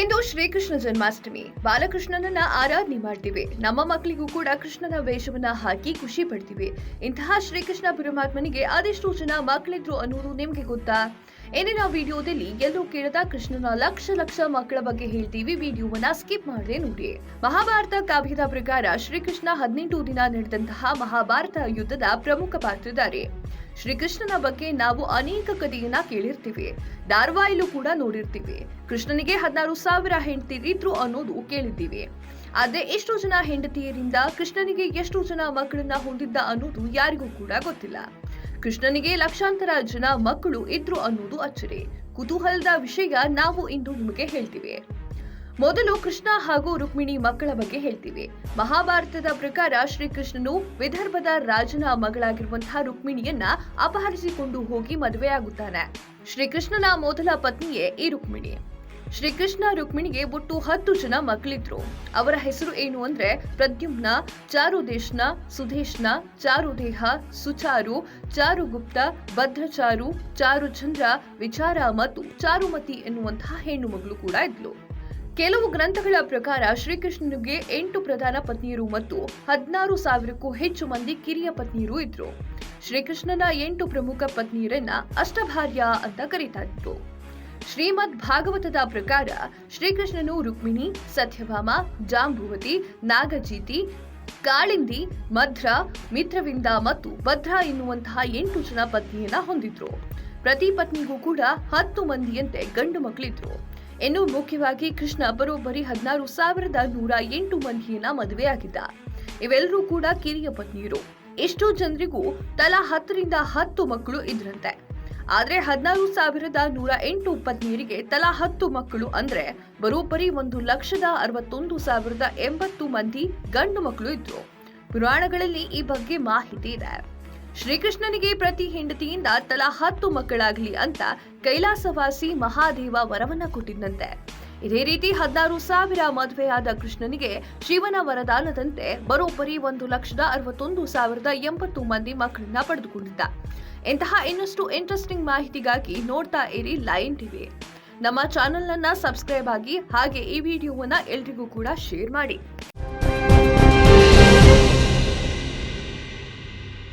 ಇಂದು ಶ್ರೀಕೃಷ್ಣ ಜನ್ಮಾಷ್ಟಮಿ. ಬಾಲಕೃಷ್ಣನನ್ನ ಆರಾಧನೆ ಮಾಡ್ತೀವಿ. ನಮ್ಮ ಮಕ್ಕಳಿಗೂ ಕೂಡ ಕೃಷ್ಣನ ವೇಷವನ್ನ ಹಾಕಿ ಖುಷಿ ಪಡ್ತೀವಿ. ಇಂತಹ ಶ್ರೀಕೃಷ್ಣ ಪರಮಾತ್ಮನಿಗೆ ಅದೆಷ್ಟು ಜನ ಮಕ್ಕಳಿದ್ರು ಅನ್ನೋದು ನಿಮ್ಗೆ ಗೊತ್ತಾ? ಇಂದಿನ ವಿಡಿಯೋದಲ್ಲಿ ಎಲ್ಲರೂ ಕೇಳದ ಕೃಷ್ಣನ ಲಕ್ಷ ಲಕ್ಷ ಮಕ್ಕಳ ಬಗ್ಗೆ ಹೇಳ್ತೀವಿ. ವಿಡಿಯೋವನ್ನ ಸ್ಕಿಪ್ ಮಾಡದೆ ನೋಡಿ. ಮಹಾಭಾರತ ಕಾವ್ಯದ ಪ್ರಕಾರ ಶ್ರೀಕೃಷ್ಣ ಹದಿನೆಂಟು ದಿನ ನಡೆದಂತಹ ಮಹಾಭಾರತ ಯುದ್ಧದ ಪ್ರಮುಖ ಪಾತ್ರಧಾರಿ. ಶ್ರೀಕೃಷ್ಣನ ಬಗ್ಗೆ ನಾವು ಅನೇಕ ಕಥೆಯನ್ನ ಕೇಳಿರ್ತೀವಿ. ಧಾರವಾಯಿಲು ಕೂಡ ನೋಡಿರ್ತೀವಿ. ಕೃಷ್ಣನಿಗೆ ಹದಿನಾರು ಸಾವಿರ ಹೆಂಡತಿರಿದ್ರು ಅನ್ನೋದು ಕೇಳಿದ್ದೀವಿ. ಆದ್ರೆ ಎಷ್ಟು ಜನ ಹೆಂಡತಿಯರಿಂದ ಕೃಷ್ಣನಿಗೆ ಎಷ್ಟು ಜನ ಮಕ್ಕಳನ್ನ ಹೊಂದಿದ್ದ ಅನ್ನೋದು ಯಾರಿಗೂ ಕೂಡ ಗೊತ್ತಿಲ್ಲ. ಕೃಷ್ಣನಿಗೆ ಲಕ್ಷಾಂತರ ಜನ ಮಕ್ಕಳು ಇದ್ರು ಅನ್ನೋದು ಅಚ್ಚರಿ. ಕುತೂಹಲದ ವಿಷಯ ನಾವು ಇಂದು ನಿಮಗೆ ಹೇಳ್ತೀವಿ. ಮೊದಲು ಕೃಷ್ಣ ಹಾಗೂ ರುಕ್ಮಿಣಿ ಮಕ್ಕಳ ಬಗ್ಗೆ ಹೇಳ್ತೀವಿ. ಮಹಾಭಾರತದ ಪ್ರಕಾರ ಶ್ರೀಕೃಷ್ಣನು ವಿದರ್ಭದ ರಾಜನ ಮಗಳಾಗಿರುವಂತಹ ರುಕ್ಮಿಣಿಯನ್ನ ಅಪಹರಿಸಿಕೊಂಡು ಹೋಗಿ ಮದುವೆಯಾಗುತ್ತಾನೆ. ಶ್ರೀಕೃಷ್ಣನ ಮೊದಲ ಪತ್ನಿಯೇ ಈ ರುಕ್ಮಿಣಿ. ಶ್ರೀಕೃಷ್ಣ ರುಕ್ಮಿಣಿಗೆ ಒಟ್ಟು ಹತ್ತು ಜನ ಮಕ್ಕಳಿದ್ರು. ಅವರ ಹೆಸರು ಏನು ಅಂದ್ರೆ ಪ್ರದ್ಯುಮ್ನ, ಚಾರುದೇಶ್ನ, ಸುಧೇಶ್ನ, ಚಾರುದೇಹ, ಸುಚಾರು, ಚಾರುಗುಪ್ತ, ಭದ್ರಚಾರು, ಚಾರುಚಂದ್ರ, ವಿಚಾರ ಮತ್ತು ಚಾರುಮತಿ ಎನ್ನುವಂತಹ ಹೆಣ್ಣು ಮಗಳು ಕೂಡ ಇದ್ಲು. ಕೆಲವು ಗ್ರಂಥಗಳ ಪ್ರಕಾರ ಶ್ರೀಕೃಷ್ಣನಿಗೆ ಎಂಟು ಪ್ರಧಾನ ಪತ್ನಿಯರು ಮತ್ತು ಹದಿನಾರು ಸಾವಿರಕ್ಕೂ ಹೆಚ್ಚು ಮಂದಿ ಕಿರಿಯ ಪತ್ನಿಯರು ಇದ್ರು. ಶ್ರೀಕೃಷ್ಣನ ಎಂಟು ಪ್ರಮುಖ ಪತ್ನಿಯರನ್ನ ಅಷ್ಟಭಾರ್ಯ ಅಂತ ಕರೀತಾ ಇದ್ರು. ಶ್ರೀಮದ್ ಭಾಗವತದ ಪ್ರಕಾರ ಶ್ರೀಕೃಷ್ಣನು ರುಕ್ಮಿಣಿ, ಸತ್ಯಭಾಮ, ಜಾಂಬುವತಿ, ನಾಗಜೀತಿ, ಕಾಳಿಂದಿ, ಮಧ್ರ, ಮಿತ್ರವಿಂದ ಮತ್ತು ಭದ್ರ ಎನ್ನುವಂತಹ ಎಂಟು ಜನ ಪತ್ನಿಯನ್ನ ಹೊಂದಿದ್ರು. ಪ್ರತಿ ಪತ್ನಿಗೂ ಕೂಡ ಹತ್ತು ಮಂದಿಯಂತೆ ಗಂಡು ಮಕ್ಕಳಿದ್ರು ಇನ್ನು ಮುಖ್ಯವಾಗಿ ಕೃಷ್ಣ ಬರೋಬ್ಬರಿ ಹದಿನಾರು ಸಾವಿರದ ನೂರ ಎಂಟು ಮಂದಿಯನ್ನ ಮದುವೆಯಾಗಿದ್ದ ಇವೆಲ್ಲರೂ ಕೂಡ ಕಿರಿಯ ಪತ್ನಿಯರು. ಎಷ್ಟೋ ಜನರಿಗೂ ತಲಾ ಹತ್ತರಿಂದ ಹತ್ತು ಮಕ್ಕಳು ಇದ್ರಂತೆ. ಆದ್ರೆ ಹದಿನಾರು ಸಾವಿರದ ನೂರ ಎಂಟು ಪತ್ನಿಯರಿಗೆ ತಲಾ ಹತ್ತು ಮಕ್ಕಳು ಅಂದ್ರೆ ಬರೋಬ್ಬರಿ ಒಂದು ಲಕ್ಷದ ಅರವತ್ತೊಂದು ಸಾವಿರದ ಎಂಬತ್ತು ಮಂದಿ ಗಂಡು ಮಕ್ಕಳು ಇದ್ರು. ಪುರಾಣಗಳಲ್ಲಿ ಈ ಬಗ್ಗೆ ಮಾಹಿತಿ ಇದೆ. ಶ್ರೀಕೃಷ್ಣನಿಗೆ ಪ್ರತಿ ಹೆಂಡತಿಯಿಂದ ತಲಾ ಹತ್ತು ಮಕ್ಕಳಾಗಲಿ ಅಂತ ಕೈಲಾಸವಾಸಿ ಮಹಾದೇವ ವರವನ್ನ ಕೊಟ್ಟಿದ್ದಂತೆ ಇದೇ ರೀತಿ ಹದಿನಾರು ಸಾವಿರ ಮದುವೆಯಾದ ಕೃಷ್ಣನಿಗೆ ಶಿವನ ವರದಾನದಂತೆ ಬರೋಬ್ಬರಿ ಒಂದು ಲಕ್ಷದ ಅರವತ್ತೊಂದು ಸಾವಿರದ ಎಂಬತ್ತು ಮಂದಿ ಮಕ್ಕಳನ್ನ ಪಡೆದುಕೊಂಡಿದ್ದ. ಇಂತಹ ಇನ್ನಷ್ಟು ಇಂಟ್ರೆಸ್ಟಿಂಗ್ ಮಾಹಿತಿಗಾಗಿ ನೋಡ್ತಾ ಇರಿ ಲೈನ್ ಟಿವಿ. ನಮ್ಮ ಚಾನೆಲ್ ಅನ್ನ ಸಬ್ಸ್ಕ್ರೈಬ್ ಆಗಿ ಹಾಗೆ ಈ ವಿಡಿಯೋವನ್ನ ಎಲ್ರಿಗೂ ಕೂಡ ಶೇರ್ ಮಾಡಿ.